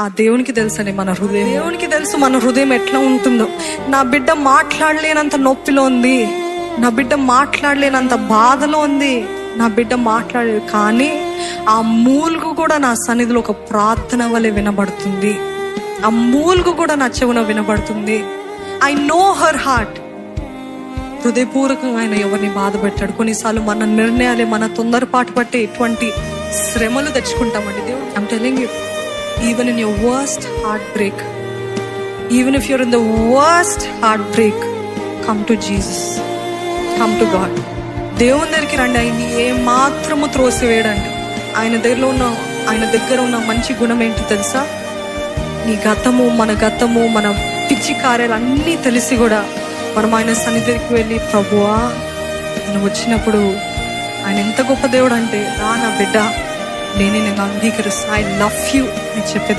ఆ దేవునికి తెలుసని మన హృదయం. దేవునికి తెలుసు మన హృదయం ఎట్లా ఉంటుందో. నా బిడ్డ మాట్లాడలేనంత నొప్పిలో ఉంది. నా బిడ్డ మాట్లాడలేనంత బాధలో ఉంది. నా బిడ్డ మాట్లాడలేదు కానీ ఆ మూలుగు కూడా నా సన్నిధిలో ఒక ప్రార్థన వలె వినబడుతుంది. ఆ మూలుగు కూడా నా చెవున వినబడుతుంది. ఐ నో హర్ హార్ట్ హృదయపూర్వకంగా ఆయన ఎవరిని బాధ పెట్టాడు? కొన్నిసార్లు మన నిర్ణయాలే మన తొందరపాటు పట్టే ఎటువంటి శ్రమలు తెచ్చుకుంటామండి దేవుడు. I'm telling you even in your worst heart break even if you're in the worst heart break come to Jesus come to God దేవుని దగ్గరికి రండి. ఆయన్ని ఏ మాత్రము త్రోసివేయడండి. ఆయన దగ్గరలో ఉన్న ఆయన దగ్గర ఉన్న మంచి గుణం ఏంటో తెలుసా? నీ గతము మన గతము మన పిచ్చి కార్యాలు అన్నీ తెలిసి కూడా మనం ఆయన సన్నిధికి వెళ్ళి ప్రభువా నేను వచ్చినప్పుడు ఆయన ఎంత గొప్ప దేవుడు అంటే రా నా బిడ్డ. నేను నేను అంగీకరిస్తా ఐ లవ్ యూ అని చెప్పే